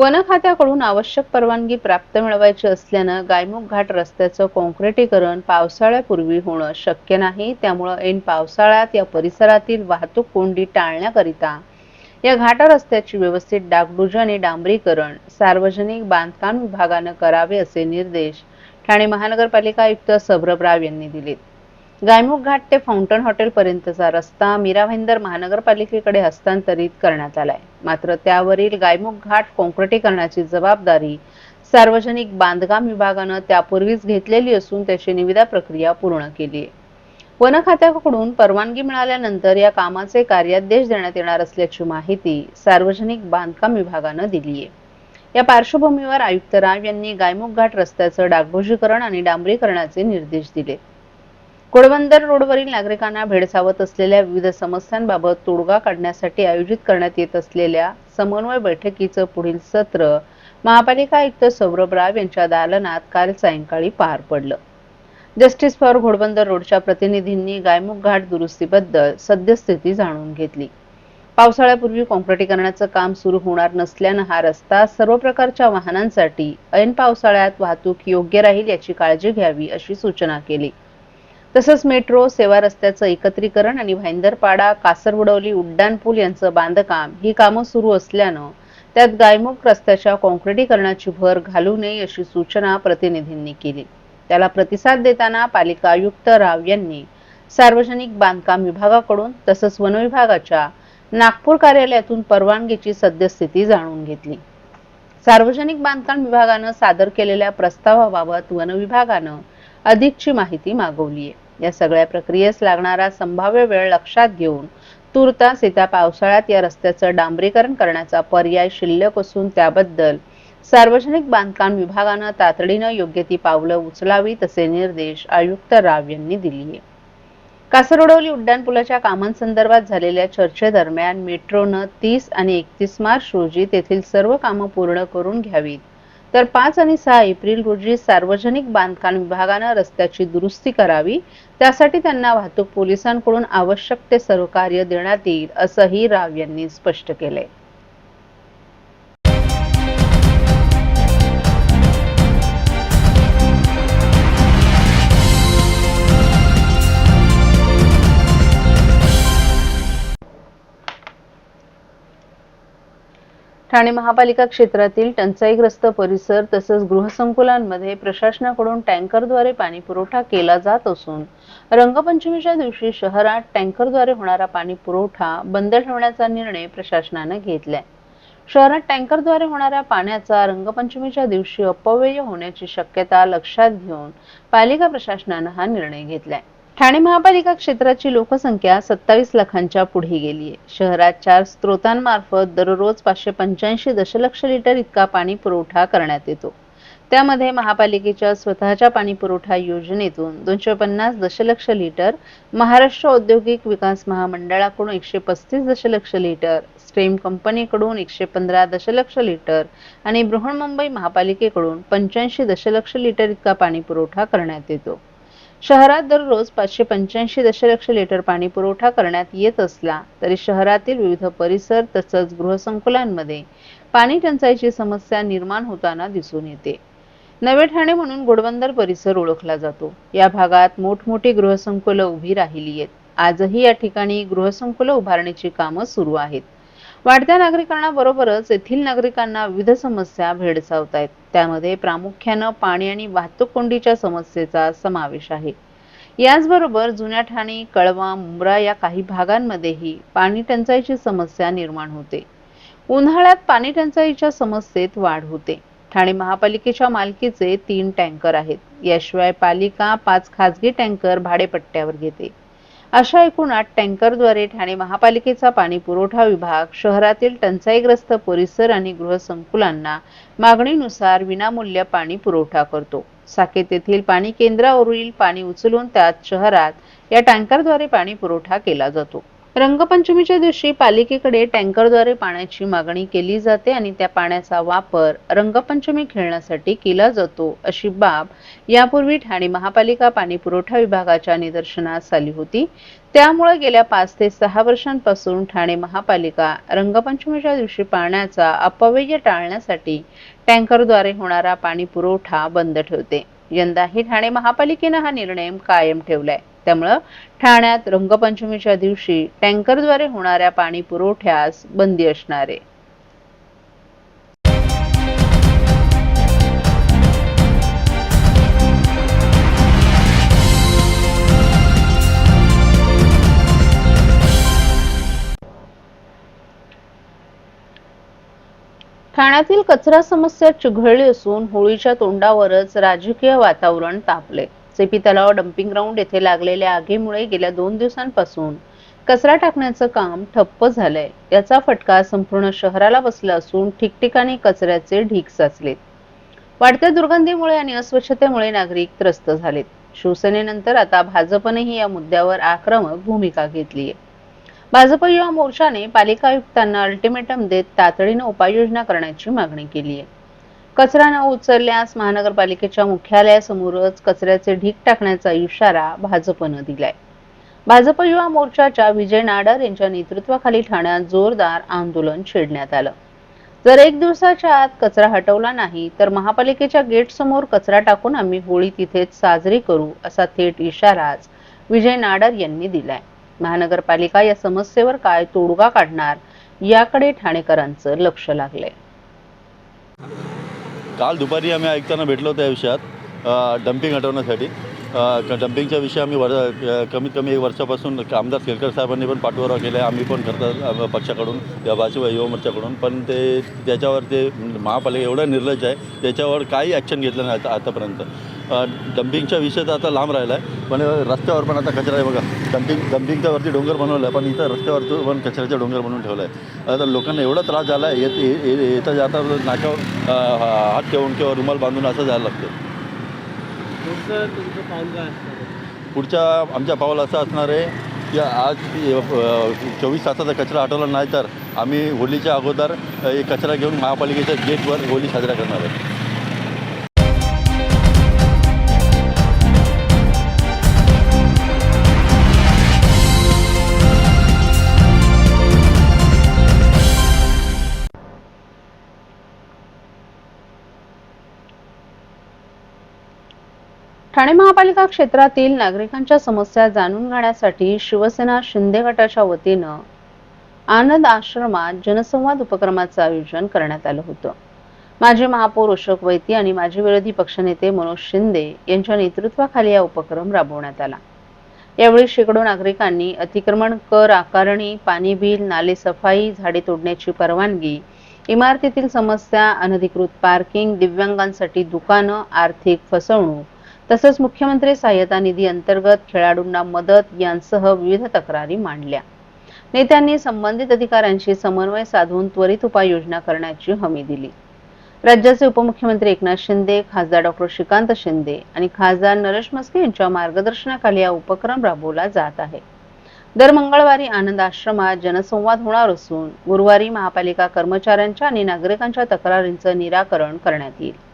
One खात्याकडून आवश्यक परवानगी प्राप्त मिळवायची असल्यानं गायमुख घाट रस्त्याचं कॉन्क्रिटीकरण पावसाळ्यापूर्वी होणं शक्य नाही. त्यामुळं ऐन पावसाळ्यात या परिसरातील वाहतूक कोंडी टाळण्याकरिता या घाट रस्त्याची व्यवस्थित डागडुजी आणि डांबरीकरण सार्वजनिक बांधकाम विभागानं करावे असे निर्देश ठाणे महानगरपालिका आयुक्त सौरभ राव यांनी दिलेत. गायमुख घाट ते फाउंटन हॉटेल पर्यंतचा रस्ता मीरा भाईंदर महानगरपालिकेकडे हस्तांतरित करण्यात आलाय. मात्र त्यावरील गायमुख घाट कॉन्क्रिटीकरणाची जबाबदारी सार्वजनिक बांधकाम विभागानं त्यापूर्वीच घेतलेली असून त्याची निविदा प्रक्रिया पूर्ण केली आहे वन खात्याकडून परवानगी मिळाल्यानंतर या कामाचे कार्यादेश देण्यात येणार असल्याची माहिती सार्वजनिक बांधकाम विभागानं दिली आहे या पार्श्वभूमीवर आयुक्त राव यांनी गायमुख घाट रस्त्याचं डागडुजीकरण आणि डांबरीकरणाचे निर्देश दिले घोडबंदर रोडवरील नागरिकांना भेडसावत असलेल्या विविध समस्यांबाबत तोडगा काढण्यासाठी आयोजित करण्यात येत असलेल्या समन्वय बैठकीचं पुढील सत्र महापालिका आयुक्त सौरभ राव यांच्या दालनात काल सायंकाळी पार पडलं. जस्टिस फॉर घोडबंदर रोडच्या प्रतिनिधींनी गायमुख घाट दुरुस्तीबद्दल सद्यस्थिती जाणून घेतली. पावसाळ्यापूर्वी कॉन्क्रिटीकरणाचं काम सुरू होणार नसल्यानं हा रस्ता सर्व प्रकारच्या वाहनांसाठी ऐन पावसाळ्यात वाहतूक योग्य राहील याची काळजी घ्यावी अशी सूचना केली. तसंच मेट्रो सेवा रस्त्याचं एकत्रीकरण आणि भाईंदरपाडा कासरवडवली उड्डाणपूल यांचं बांधकाम ही कामं सुरू असल्यानं त्यात गायमुख रस्त्याच्या कॉन्क्रिटीकरणाची भर घालू नये अशी सूचना प्रतिनिधींनी केली. त्याला प्रतिसाद देताना पालिका आयुक्त राव यांनी सार्वजनिक बांधकाम विभागाकडून तसंच वन विभागाच्या नागपूर कार्यालयातून परवानगीची सद्यस्थिती जाणून घेतली. सार्वजनिक बांधकाम विभागानं सादर केलेल्या प्रस्तावाबाबत वन विभागानं अधिकची माहिती मागवली आहे या सगळ्या प्रक्रियेस लागणारा संभाव्य वेळ लक्षात घेऊन तुर्तास येत्या पावसाळ्यात या रस्त्याचं डांबरीकरण करण्याचा पर्याय शिल्लक असून त्याबद्दल सार्वजनिक बांधकाम विभागानं तातडीनं योग्य ती पावलं उचलावीत असे निर्देश आयुक्त राव यांनी दिली आहे कासरवडवली उड्डाणपुलाच्या कामांसंदर्भात झालेल्या चर्चेदरम्यान मेट्रोनं तीस आणि एकतीस मार्च रोजी तेथील सर्व कामं पूर्ण करून घ्यावीत. तर पाच आणि सहा एप्रिल रोजी सार्वजनिक बांधकाम विभागानं रस्त्याची दुरुस्ती करावी. त्यासाठी त्यांना वाहतूक पोलिसांकडून आवश्यक ते सहकार्य देण्यात येईल असंही राव यांनी स्पष्ट केलंय. ठाणे महापालिका क्षेत्रातील टंचाईग्रस्त परिसर तसंच गृहसंकुलांमध्ये प्रशासनाकडून टँकरद्वारे पाणी पुरवठा केला जात असून रंगपंचमीच्या दिवशी शहरात टँकरद्वारे होणारा पाणी पुरवठा बंद ठेवण्याचा निर्णय प्रशासनानं घेतलाय. शहरात टँकरद्वारे होणाऱ्या पाण्याचा रंगपंचमीच्या दिवशी अपव्यय होण्याची शक्यता लक्षात घेऊन पालिका प्रशासनानं हा निर्णय घेतलाय. ठाणे महापालिका क्षेत्राची लोकसंख्या सत्तावीस लाखांच्या पुढे गेली आहे. शहरात चार स्त्रोतांमार्फत दररोज पाचशे पंच्याऐंशी दशलक्ष लिटर इतका पाणी पुरवठा करण्यात येतो. त्यामध्ये महापालिकेच्या स्वतःच्या पाणी पुरवठा योजनेतून दोनशे पन्नास दशलक्ष लिटर महाराष्ट्र औद्योगिक विकास महामंडळाकडून एकशे पस्तीस दशलक्ष लिटर स्ट्रीम कंपनीकडून एकशे पंधरा दशलक्ष लिटर आणि बृहन्मुंबई महापालिकेकडून पंच्याऐंशी दशलक्ष लिटर इतका पाणी पुरवठा करण्यात येतो. शहरात दररोज पाचशे पंच्याऐंशी दशलक्ष लिटर पाणी पुरवठा करण्यात येत असला तरी शहरातील विविध परिसर तसंच गृहसंकुलांमध्ये पाणी टंचाईची समस्या निर्माण होताना दिसून येते. नवे ठाणे म्हणून घोडबंदर परिसर ओळखला जातो. या भागात मोठमोठी गृहसंकुलं उभी राहिली आहेत. आजही या ठिकाणी गृहसंकुलं उभारण्याची कामं सुरू आहेत. वाढत्या नागरिकांना बरोबरच येथील नागरिकांना विविध समस्या भेडसावत आहेत त्यामध्ये प्रामुख्यानं पाणी आणि वाहतूक कोंडीच्या समस्येचा समावेश आहे. याचबरोबर जुन्या ठाणे कळवा मुंब्रा या काही भागांमध्येही पाणी टंचाईची समस्या निर्माण होते. उन्हाळ्यात पाणी टंचाईच्या समस्येत वाढ होते. ठाणे महापालिकेच्या मालकीचे तीन टँकर आहेत. याशिवाय पालिका पाच खाजगी टँकर भाडेपट्ट्यावर घेते. अशा एकूण आठ टँकरद्वारे ठाणे महापालिकेचा पाणी पुरवठा विभाग शहरातील टंचाईग्रस्त परिसर आणि गृहसंकुलांना मागणीनुसार विनामूल्य पाणी पुरवठा करतो. साकेत येथील पाणी केंद्रावरील पाणी उचलून त्यात शहरात या टँकरद्वारे पाणी पुरवठा केला जातो. रंगपंचमीच्या दिवशी पालिकेकडे टँकरद्वारे पाण्याची मागणी केली जाते आणि त्या पाण्याचा वापर रंगपंचमी खेळण्यासाठी केला जातो अशी बाब यापूर्वी ठाणे महापालिका पाणीपुरवठा विभागाच्या निदर्शनास आली होती. त्यामुळे गेल्या पाच ते सहा वर्षांपासून ठाणे महापालिका रंगपंचमीच्या दिवशी पाण्याचा अपव्यय टाळण्यासाठी टँकरद्वारे होणारा पाणी पुरवठा बंद ठेवते. यंदाही ठाणे महापालिकेनं हा निर्णय कायम ठेवलाय. त्यामुळं ठाण्यात रंगपंचमीच्या दिवशी टँकरद्वारे होणाऱ्या पाणी पुरवठ्यास बंदी असणार. आहे ठाण्यातील कचरा समस्या चिघळली असून होळीच्या तोंडावरच राजकीय वातावरण तापले. सेपी तलाव डम्पिंग ग्राउंड येथे लागलेल्या आगीमुळे गेल्या दोन दिवसांपासून कचरा टाकण्याचं काम ठप्प झालंय. याचा फटका संपूर्ण शहराला बसला असून ठिकठिकाणी कचऱ्याचे ढीक साचलेत. वाढत्या दुर्गंधीमुळे आणि अस्वच्छतेमुळे नागरिक त्रस्त झालेत. शिवसेनेनंतर आता भाजपनेही या मुद्द्यावर आक्रमक भूमिका घेतली आहे. भाजप युवा मोर्चाने पालिका आयुक्तांना अल्टिमेटम देत तातडीनं उपाययोजना करण्याची मागणी केली आहे. कचरा न उचलल्यास महानगरपालिकेच्या मुख्यालयासमोरच कचऱ्याचे ढीग टाकण्याचा इशारा भाजपनं दिलाय. भाजप युवा मोर्चाच्या विजय नाडर यांच्या नेतृत्वाखाली ठाण्यात जोरदार आंदोलन छेडण्यात आलं. जर एक दिवसाच्या आत कचरा हटवला नाही तर महापालिकेच्या गेट समोर कचरा टाकून आम्ही होळी तिथेच साजरी करू असा थेट इशाराच विजय नाडर यांनी दिलाय. महानगरपालिका या समस्येवर काय तोडगा काढणार याकडे ठाणेकरांचं लक्ष लागलंय. काल दुपारी आम्ही ऐकताना भेटलो त्या विषयात डम्पिंग हटवण्यासाठी. डम्पिंगच्या विषयी आम्ही वर कमीत कमी एक वर्षापासून आमदार केलकर साहेबांनी पण पाठपुरावा केला आहे आम्ही पण करतात पक्षाकडून या भाजप युवा मोर्चाकडून. पण ते त्याच्यावर ते महापालिका एवढं निर्लज्ज आहे त्याच्यावर काही ॲक्शन घेतलं नाही आता आतापर्यंत. अ, डम्पिंगचा विषय तर आता लांब राहिला आहे पण रस्त्यावर पण आता कचरा आहे बघा. डम्पिंग डम्पिंगच्या वरती डोंगर बनवलं आहे पण इथं रस्त्यावरती पण कचऱ्याचा डोंगर बनवून ठेवला आहे आता लोकांना एवढा त्रास झाला आहे येत येता जाता नाकावर हात ठेवून किंवा रुमाल बांधून असं जायला लागतं? पुढच्या आमच्या पावला असं असणार आहे की आज चोवीस तासाचा कचरा हटवला नाही तर आम्ही होलीच्या अगोदर कचरा घेऊन महापालिकेच्या गेटवर होली साजरा करणार आहे. ठाणे महापालिका क्षेत्रातील नागरिकांच्या समस्या जाणून घेण्यासाठी शिवसेना शिंदे गटाच्या वतीनं आनंद आश्रमात जनसंवाद उपक्रमाचं आयोजन करण्यात आलं होतं. माजी महापौर अशोक वैती आणि माजी विरोधी पक्षनेते मनोज शिंदे यांच्या नेतृत्वाखाली हा उपक्रम राबवण्यात आला. यावेळी शेकडो नागरिकांनी अतिक्रमण कर आकारणी पाणी बिल नाले सफाई झाडे तोडण्याची परवानगी इमारतीतील समस्या अनधिकृत पार्किंग दिव्यांगांसाठी दुकानं आर्थिक फसवणूक तसंच मुख्यमंत्री सहाय्यता निधी अंतर्गत खेळाडूंना मदत यांसह विविध तक्रारी मांडल्या. नेत्यांनी संबंधित अधिकाऱ्यांशी समन्वय साधून त्वरित उपाययोजना करण्याची हमी दिली. राज्याचे उपमुख्यमंत्री एकनाथ शिंदे खासदार डॉक्टर श्रीकांत शिंदे आणि खासदार नरेश मस्के यांच्या मार्गदर्शनाखाली हा उपक्रम राबवला जात आहे. दर मंगळवारी आनंद आश्रमात जनसंवाद होणार असून गुरुवारी महापालिका कर्मचाऱ्यांच्या आणि नागरिकांच्या तक्रारींचं निराकरण करण्यात येईल.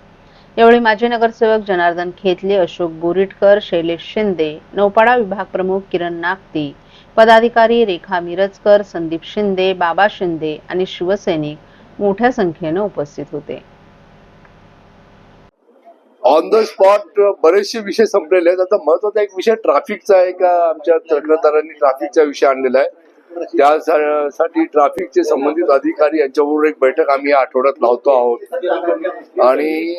यावेळी माजी नगरसेवक जनार्दन खेतले अशोक बोरिटकर शैलेश शिंदे नौपाडा विभाग प्रमुख किरण नागती पदाधिकारी रेखा मिरजकर संदीप शिंदे बाबा शिंदे आणि शिवसैनिक मोठ्या संख्येनं उपस्थित होते. ऑन द स्पॉट बरेचसे विषय संपलेले आहेत. आता महत्त्वाचा एक विषय ट्रॅफिकचा आहे का? आमच्या तक्रारदारांनी ट्रॅफिकचा विषय आणलेला आहे. त्यासाठी ट्रॅफिकचे संबंधित अधिकारी यांच्याबरोबर एक बैठक आम्ही या आठवड्यात लावतो आहोत. आणि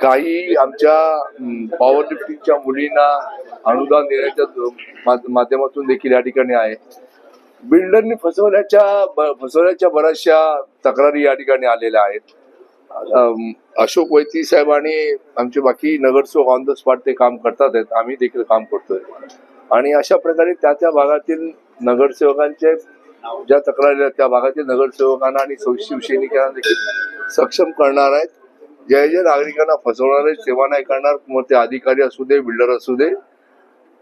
काही आमच्या पॉवर लिफ्टिंगच्या मुलींना अनुदान देण्याच्या माध्यमातून देखील या ठिकाणी आहे. बिल्डरनी फसवण्याच्या फसवण्याच्या बऱ्याचशा तक्रारी या ठिकाणी आलेल्या आहेत. अशोक वैती साहेब आणि आमचे बाकी नगरसेवक ऑन द स्पॉट ते काम करतात आहेत. आम्ही देखील काम करतोय. आणि अशा प्रकारे त्या त्या भागातील नगरसेवकांचे ज्या तक्रारी आहेत त्या भागातील नगरसेवकांना आणि शिवसैनिकांना देखील सक्षम करणार आहेत. जे जे नागरिकांना फसवणार आहेत सेवा नाही करणार मग ते अधिकारी असू दे बिल्डर असू दे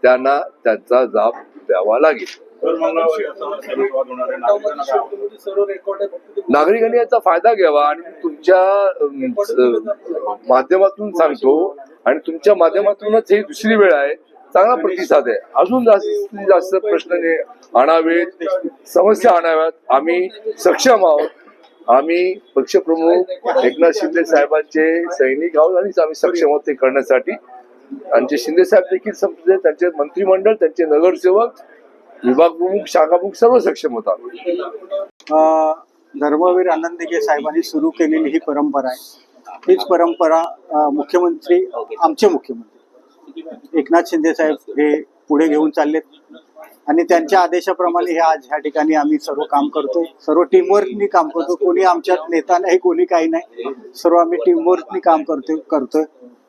त्यांना त्यांचा जाब द्यावा लागेल. नागरिकांनी याचा फायदा घ्यावा आणि तुमच्या माध्यमातून सांगतो आणि तुमच्या माध्यमातूनच ही दुसरी वेळ आहे. चांगला प्रतिसाद आहे. अजून जास्तीत जास्त प्रश्न आणावेत. समस्या आणाव्यात. आम्ही सक्षम आहोत. आम्ही पक्षप्रमुख एकनाथ शिंदे साहेबांचे सैनिक आहोत आणि आम्ही सक्षम आहोत ते करण्यासाठी. आमचे शिंदे साहेब देखील समजले त्यांचे मंत्रिमंडळ त्यांचे नगरसेवक विभाग प्रमुख शाखा प्रमुख सर्व सक्षम होता धर्मवीर आनंद साहेबांनी सुरू केलेली ही परंपरा आहे. हीच परंपरा मुख्यमंत्री आमचे मुख्यमंत्री एकनाथ शिंदे साहेब हे पुढे घेऊन चाललेत. आणि त्यांच्या आदेशाप्रमाणे हे आज ह्या ठिकाणी आम्ही सर्व काम करतो. सर्व टीमवर्कनी काम करतो. कोणी आमच्यात नेता नाही कोणी काही नाही. सर्व आम्ही टीमवर्कनी काम करतो करतोय.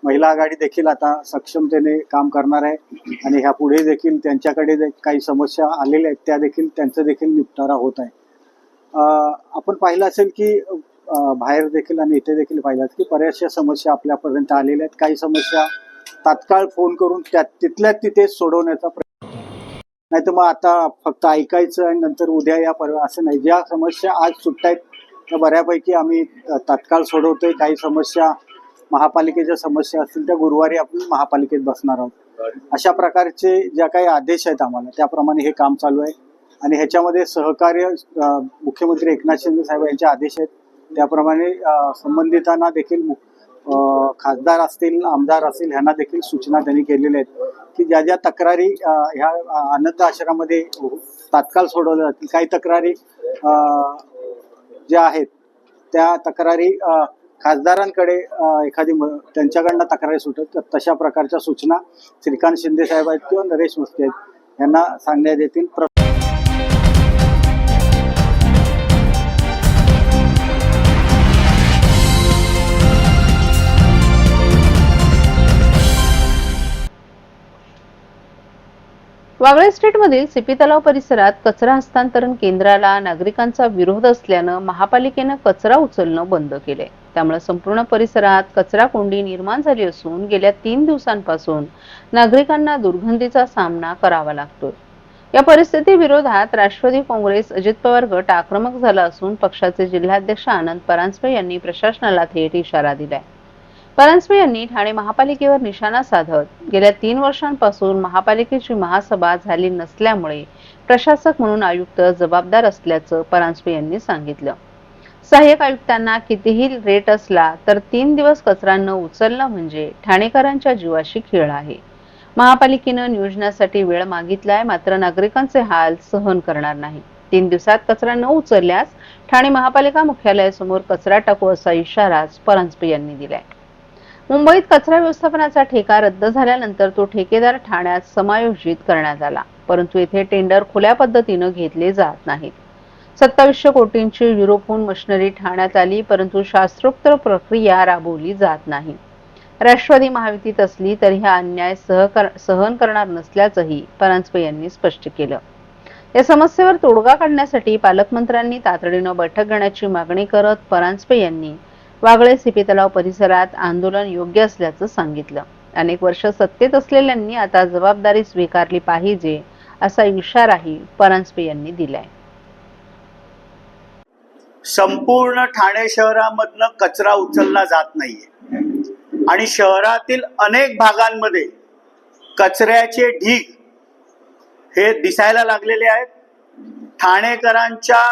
महिला आघाडी देखील आता सक्षमतेने काम करणार आहे. आणि ह्या पुढे देखील त्यांच्याकडे काही समस्या आलेल्या आहेत त्या देखील त्यांचा देखील निपटारा होत आहे. आपण पाहिलं असेल की बाहेर देखील आणि इथे देखील पाहिलं असेल की बऱ्याचशा समस्या आपल्यापर्यंत आलेल्या आहेत. काही समस्या तात्काळ फोन करून त्या तिथल्या तिथे सोडवण्याचा प्रयत्न नाही तर मग आता फक्त ऐकायचं आणि नंतर उद्या या परवा असं नाही. ज्या समस्या आज सुटतायत त्या बऱ्यापैकी आम्ही तात्काळ सोडवतोय. काही समस्या महापालिकेच्या समस्या असतील त्या गुरुवारी आपण महापालिकेत बसणार आहोत. अशा प्रकारचे ज्या काही आदेश आहेत आम्हाला त्याप्रमाणे हे काम चालू आहे. आणि ह्याच्यामध्ये सहकार्य मुख्यमंत्री एकनाथ शिंदे साहेब यांचे आदेश आहेत. त्याप्रमाणे संबंधितांना देखील मुख खासदार असतील आमदार असतील ह्यांना देखील सूचना त्यांनी केलेल्या आहेत की ज्या ज्या तक्रारी ह्या अनंत आनंद आश्रमामध्ये तात्काळ सोडवल्या जातील. काही तक्रारी ज्या आहेत त्या तक्रारी खासदारांकडे एखादी त्यांच्याकडनं तक्रारी सुटत तशा प्रकारच्या सूचना श्रीकांत शिंदे साहेब आहेत किंवा नरेश मस्ती आहेत यांना सांगण्यात येतील. वागळे इस्टेटमधील सिपी तलाव परिसरात कचरा हस्तांतरण केंद्राला नागरिकांचा विरोध असल्यानं महापालिकेनं कचरा उचलणं बंद केले त्यामुळे संपूर्ण परिसरात कचरा कोंडी निर्माण झाली असून गेल्या तीन दिवसांपासून नागरिकांना दुर्गंधीचा सामना करावा लागतोय. या परिस्थिती विरोधात राष्ट्रवादी काँग्रेस अजित पवार गट आक्रमक झाला असून पक्षाचे जिल्हाध्यक्ष आनंद परांजपे यांनी प्रशासनाला थेट इशारा दिलाय. परांजपे यांनी ठाणे महापालिकेवर निशाणा साधत गेल्या तीन वर्षांपासून महापालिकेची महासभा झाली नसल्यामुळे प्रशासक म्हणून आयुक्त जबाबदार असल्याचं परांजपे यांनी सांगितलं. सहाय्यक आयुक्तांना कितीही रेट असला तर तीन दिवस कचरा न उचलणं म्हणजे ठाणेकरांच्या जीवाशी खेळ आहे. महापालिकेनं नियोजनासाठी वेळ मागितलाय मात्र नागरिकांचे हाल सहन करणार नाही. तीन दिवसात कचरा न उचलल्यास ठाणे महापालिका मुख्यालयासमोर कचरा टाकू असा इशाराच परांजपे यांनी दिलाय. मुंबईत कचरा व्यवस्थापनाचा ठेका रद्द झाल्यानंतर तो ठेकेदार ठाण्यात समायोजित करण्यात आला परंतु येथे टेंडर खुल्या पद्धतीनं घेतले जात नाहीत. सत्तावीसशे कोटींची युरोपहून मशिनरी ठाण्यात आली परंतु शास्त्रोक्त प्रक्रिया राबवली जात नाही. राष्ट्रवादी महायुतीत असली तरी हा अन्याय सहकर सहन करणार नसल्याचंही परांजपे यांनी स्पष्ट केलं. या समस्येवर तोडगा काढण्यासाठी पालकमंत्र्यांनी तातडीनं बैठक घेण्याची मागणी करत परांजपे यांनी वागळे सिपी तलाव परिसरात आंदोलन योग्य असल्याचं सांगितलं. अनेक वर्ष सत्तेत असलेल्यांनी आता जबाबदारी स्वीकारली पाहिजे असा इशाराही परांजपे यांनी दिलाय. संपूर्ण ठाणे शहरामधनं कचरा उचलला जात नाहीये. आणि शहरातील अनेक भागांमध्ये कचऱ्याचे ढीग हे दिसायला लागलेले आहेत. ठाणेकरांच्या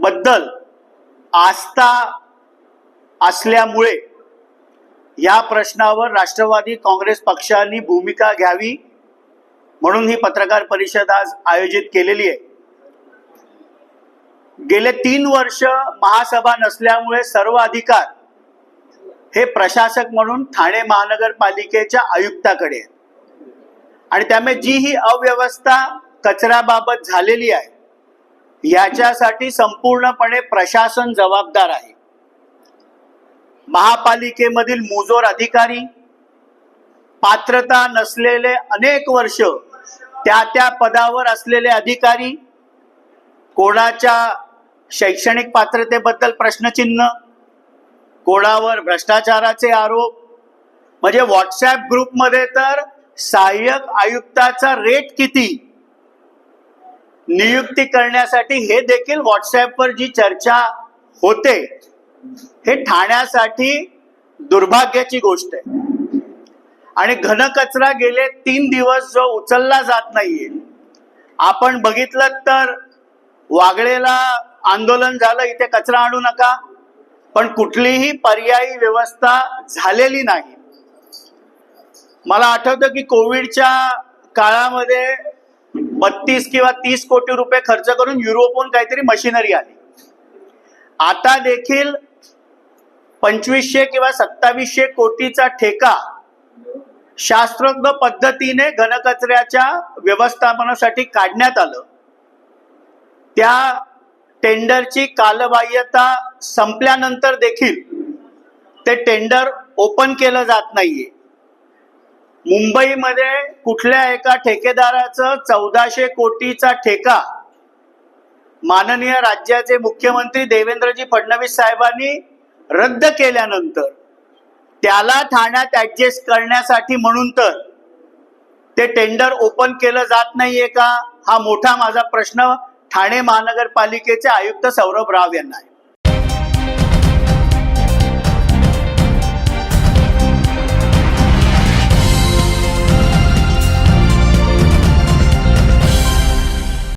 बद्दल आस्था असल्यामुळे या प्रश्नावर राष्ट्रवादी काँग्रेस पक्षाने भूमिका घ्यावी म्हणून ही पत्रकार परिषद आज आयोजित केलेली आहे. गेले तीन वर्ष महासभा नसल्यामुळे सर्व अधिकार हे प्रशासक म्हणून ठाणे महानगरपालिकेच्या आयुक्ताकडे आणि त्यामुळे जी ही अव्यवस्था कचऱ्याबाबत झालेली आहे याच्यासाठी संपूर्णपणे प्रशासन जबाबदार आहे. महापालिकेमधील मुजोर अधिकारी पात्रता नसलेले अनेक वर्ष त्या त्या पदावर असलेले अधिकारी कोणाच्या शैक्षणिक पात्रतेबद्दल प्रश्नचिन्ह कोणावर भ्रष्टाचाराचे आरोप म्हणजे व्हॉट्सॲप ग्रुपमध्ये तर सहाय्यक आयुक्ताचा रेट किती? नियुक्ती करण्यासाठी हे देखील व्हॉट्सअपवर जी चर्चा होते हे ठाण्यासाठी दुर्भाग्याची गोष्ट आहे. आणि घनकचरा गेले तीन दिवस जो उचलला जात नाहीये. आपण बघितलं तर वागळेला आंदोलन झालं इथे कचरा आणू नका पण कुठलीही पर्यायी व्यवस्था झालेली नाही. मला आठवतं की कोविडच्या काळामध्ये बत्तीस किंवा तीस कोटी रुपये खर्च करून युरोपहून काहीतरी मशिनरी आली. आता देखील पंचवीसशे किंवा सत्तावीसशे कोटीचा ठेका शास्त्रज्ञ पद्धतीने घनकचऱ्याच्या व्यवस्थापनासाठी काढण्यात आलं. त्या टेंडरची कालबाह्यता संपल्यानंतर देखील ते टेंडर ओपन केलं जात नाहीये. मुंबईमध्ये कुठल्या एका ठेकेदाराचं चौदाशे कोटीचा ठेका? माननीय राज्याचे मुख्यमंत्री देवेंद्रजी फडणवीस साहेबांनी रद्द केल्यानंतर त्याला ठाण्यात ऍडजस्ट करण्यासाठी म्हणून तर ते टेंडर ओपन केलं जात नाहीये का? हा मोठा माझा प्रश्न ठाणे महानगरपालिकेचे आयुक्त सौरभ राव यांना आहे.